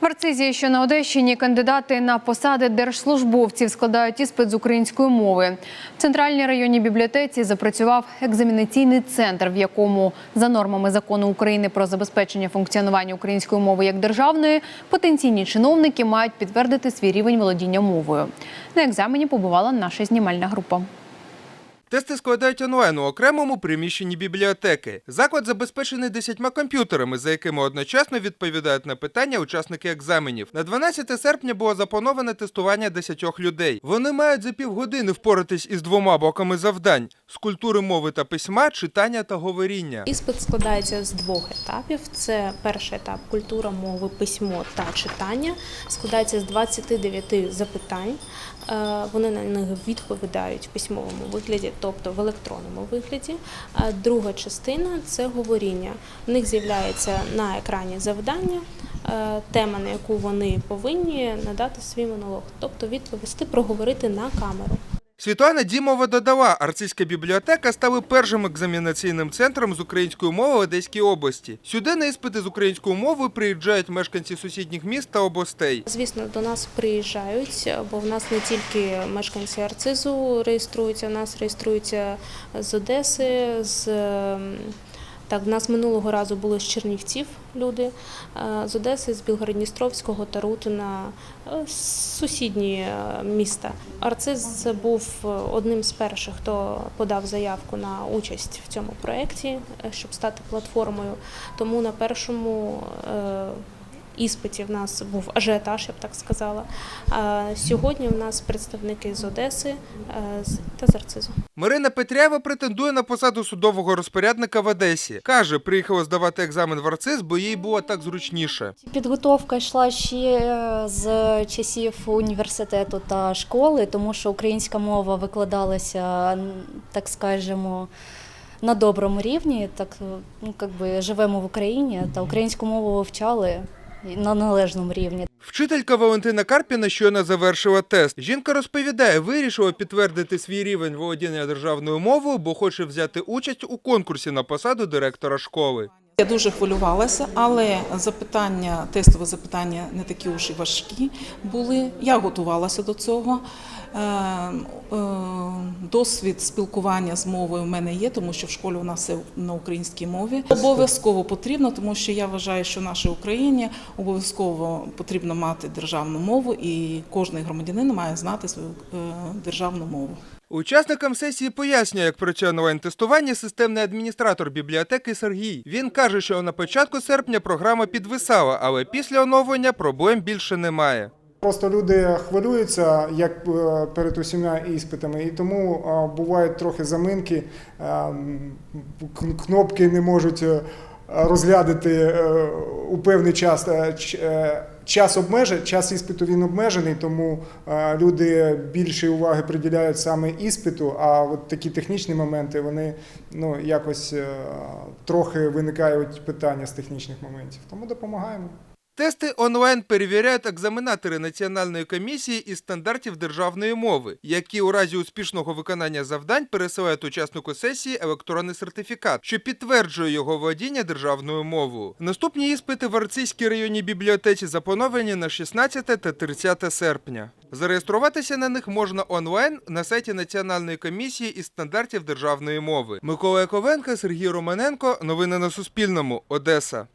В Арцизі, що на Одещині, кандидати на посади держслужбовців складають іспит з української мови. В центральній районній бібліотеці запрацював екзамінаційний центр, в якому за нормами закону України про забезпечення функціонування української мови як державної потенційні чиновники мають підтвердити свій рівень володіння мовою. На екзамені побувала наша знімальна група. Тести складають онлайн у окремому приміщенні бібліотеки. Заклад забезпечений десятьма комп'ютерами, за якими одночасно відповідають на питання учасники екзаменів. На 12 серпня було заплановане тестування десятьох людей. Вони мають за півгодини впоратись із двома блоками завдань: з культури мови та письма, читання та говоріння. Іспит складається з двох етапів. Це перший етап культура мови, письмо та читання. Складається з 29 запитань. Е, Вони на них відповідають в письмовому вигляді, тобто в електронному вигляді. А Друга частина це говоріння. В них з'являється на екрані завдання, е, тема, на яку вони повинні надати свій монолог, тобто відповісти, проговорити на камеру. Світлана Дімова додала, арцистська бібліотека стала першим екзамінаційним центром з української мови в Одеській області. Сюди на іспити з української мови приїжджають мешканці сусідніх міст та областей. Звісно, до нас приїжджають, бо в нас не тільки мешканці Арцизу реєструються, в нас реєструються з Одеси, з так, в нас минулого разу були з Чернівців люди, е, з Одеси, з Білгородністровського та Тарутина, е, сусідні е, міста. Арциз був одним з перших, хто подав заявку на участь в цьому проєкті, щоб стати платформою. Тому на першому іспиті в нас був ажіотаж, я б так сказала. А сьогодні в нас представники з Одеси е, з- та з Арцизу. Марина Петряєва претендує на посаду судового розпорядника в Одесі. Каже, приїхала здавати екзамен в Арциз, бо їй було так зручніше. Підготовка йшла ще з часів університету та школи, тому що українська мова викладалася, так скажемо, на доброму рівні. Так ну, как би живемо в Україні та українську мову вивчали на належному рівні. Вчителька Валентина Карпіна щойно завершила тест. Жінка розповідає, вирішила підтвердити свій рівень володіння державною мовою, бо хоче взяти участь у конкурсі на посаду директора школи. Я дуже хвилювалася, але запитання, тестові запитання не такі уж і важкі були. Я готувалася до цього. Е, е, Досвід спілкування з мовою в мене є, тому що в школі у нас все на українській мові. Обов'язково потрібно, тому що я вважаю, що в нашій Україні обов'язково потрібно мати державну мову, і кожен громадянин має знати свою е, державну мову. Учасникам сесії пояснює, як працює онлайн-тестування системний адміністратор бібліотеки Сергій. Він каже, що на початку серпня програма підвисала, але після оновлення проблем більше немає. Просто люди хвилюються як е, перед усіма іспитами, і тому е, бувають трохи заминки, е, кнопки не можуть розглядати у певний час. Час обмежений, час іспиту він обмежений, тому е, люди більше уваги приділяють саме іспиту. А от такі технічні моменти вони ну якось е, трохи виникають питання з технічних моментів. Тому допомагаємо. Тести онлайн перевіряють екзаменатори Національної комісії із стандартів державної мови, які у разі успішного виконання завдань пересилають учаснику сесії електронний сертифікат, що підтверджує його володіння державною мовою. Наступні іспити в Арцизькій районній бібліотеці заплановані на 16 та 30 серпня. Зареєструватися на них можна онлайн на сайті Національної комісії із стандартів державної мови. Микола Яковенко, Сергій Романенко. Новини на Суспільному. Одеса.